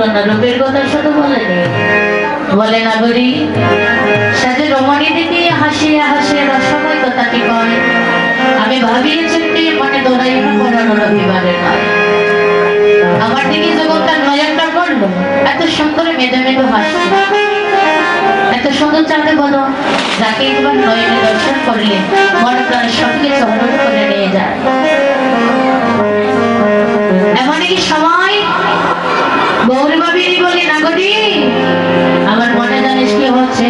না রূপের কথা শুধু বলেনি বলে নাগরী সাথে রমণী দিকে হাসিয়া হাসিয়া রসময় কথাটি কয়, আমি ভাবিয়ে চিন্তে মনে দৌড়াই পড়ানো রবিবারের নয় আমার দিকে যখন তার নয়নটা পড়ল এত সুন্দর মেদে মেদে হাসি। এত সুন্দর চাঁদে বলো, যাকে একবার নয়নে দর্শন করলে মন প্রাণ সবকে চহরণ করে নিয়ে যায়। এমন কি সময় গৌরবাবিনী বলি নাগরী আমার মনে জানিস কি হচ্ছে?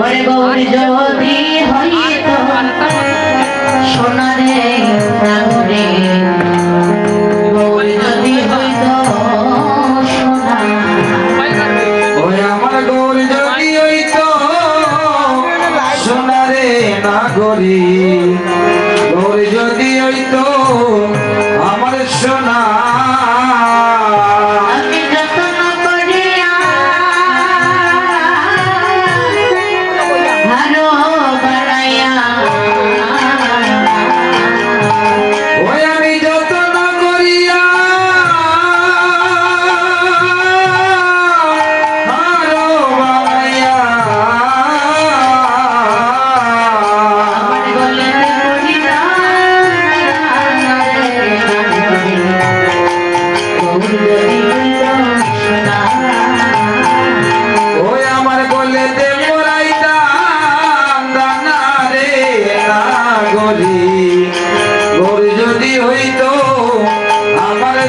ওরে গৌরী যদি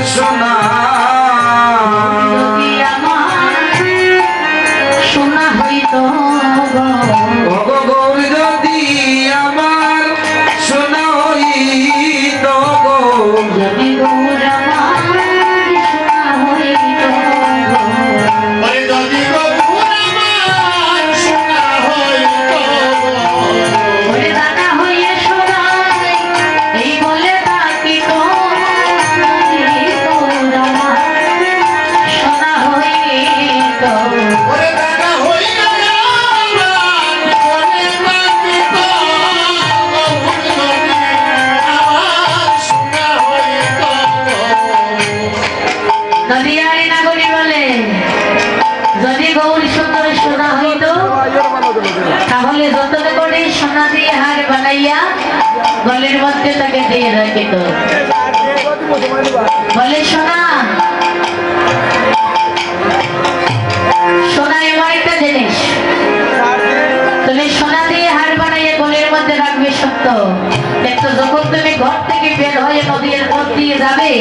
সোনা সোনা হইত গৌর যদি আমার সোনা হইতো গো নাগরী বলে, যদি গৌর সুন্দর সোনা হইত, তাহলে যতন করে সোনা দিয়ে হার বানাইয়া গলের মধ্যে তাকে দিয়ে রাখিত। বলে, সোনা সোনা এমন একটা জিনিস সত্য। কিন্তু যখন তুমি ঘর থেকে বের হয়ে নদীর পথ দিয়ে যাবে।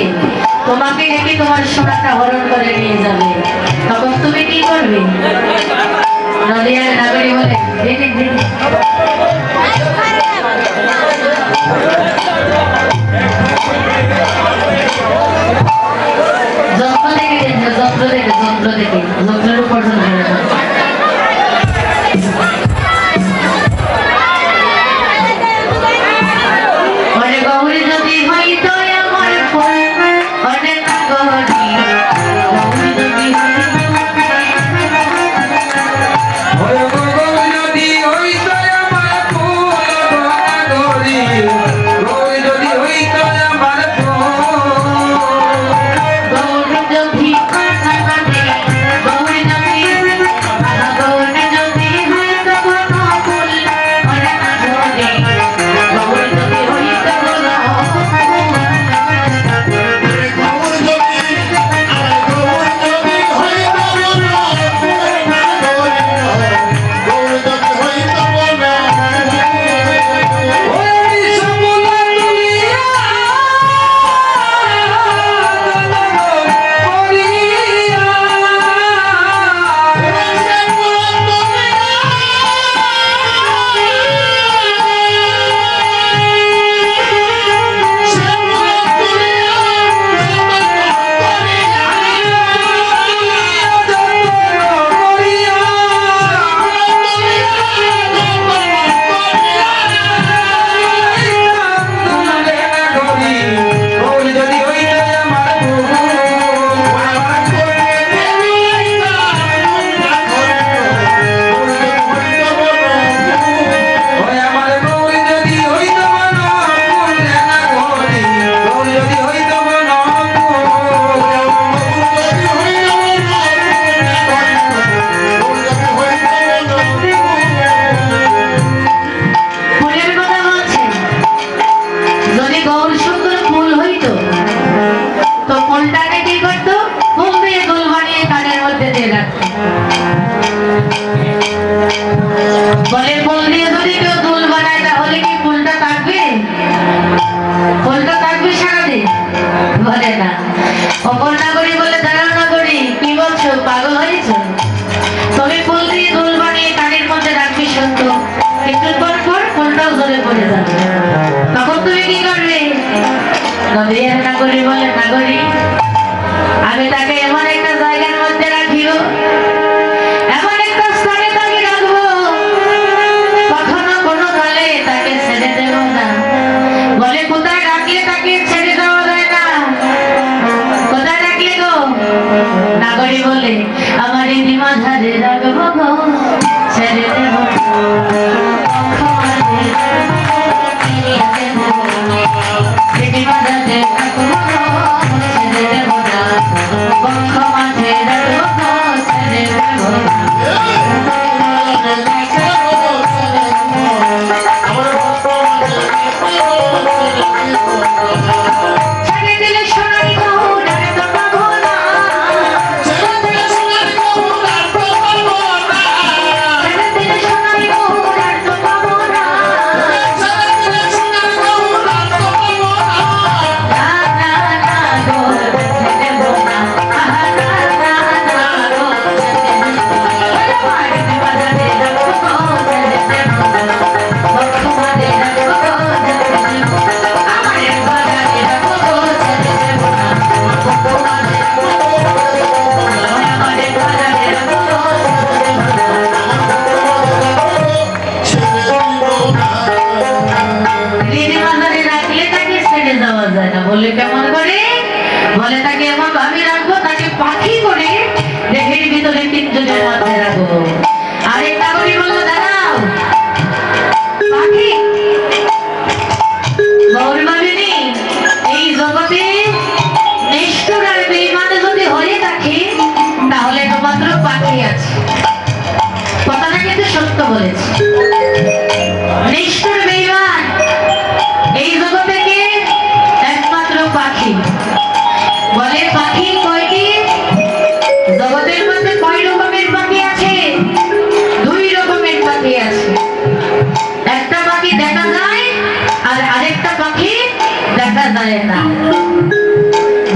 তোমাকে নাকি তোমার সোনাটা হরণ করে নিয়ে যাবে। তখন তুমি কি করবে? নদিয়ার নাগরী বলে অপর নাগরী বলে দাঁড়াও কি বলছো? পাগল হয়েছ? তবে ফুল মধ্যে রাখবি সত্য। একটু পর পর ফুলটাও পড়ে যাবে। তখন তুমি কি করবে? নদিয়ার নাগরী বলে নাগরী আমি তাকে বলে তাকে এমন ভাবে রাখব, তাকে পাখি করে দেহের ভিতরে তিনজনের মধ্যে রাখব। আরেক নাগরী বলল, দাঁড়াও। পাখি। গৌর এই জগতে যদি হয়ে থাকে, তাহলে একমাত্র পাখি আছে। কথাটা কিন্তু সত্য বলেছে।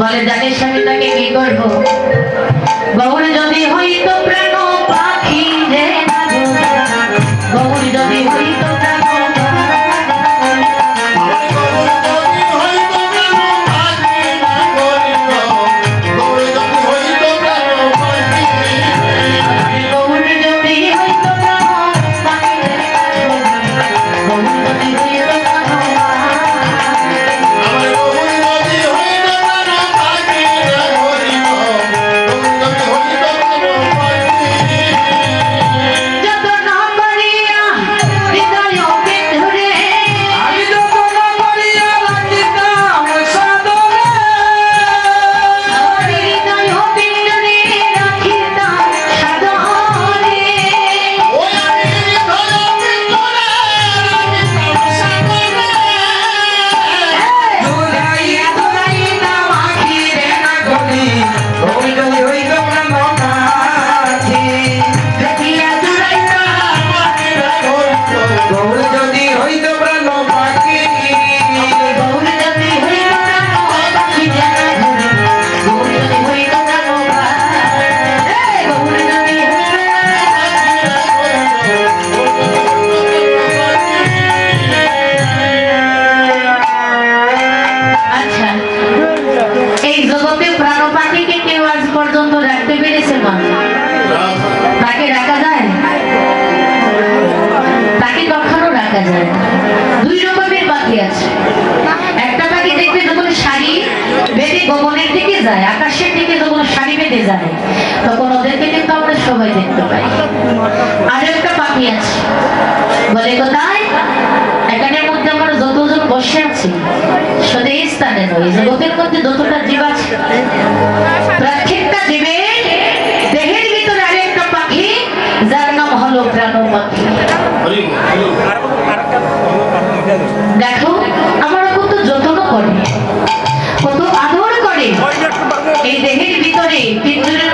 বলে জানিস সাথে তাকে কি করব? গৌর যদি হইতো প্রাণ দুই রকমের পাখি আছে। একটা পাখি দেখবে যখন শাড়ি বেঁধে গগনের দিকে যায়, আকাশের দিকে যখন শাড়ি বেঁধে যায়, তখন ওদেরকে কিন্তু আমরা সবাই দেখতে পাই। আর একটা পাখি আছে। বলে, কোথায়? এখানের মধ্যে আমরা যতজন বসে আছি এই স্থানে নয় জগতের মধ্যে যতটা জীব আছে, প্রত্যেকটা জীবের দেহের ভিতরে আরেকটা পাখি, যার নাম হলো প্রাণ পাখি। দেখো আমার কত যত্ন করে কত আদর করে। এই দেহের ভিতরে পিঞ্জরের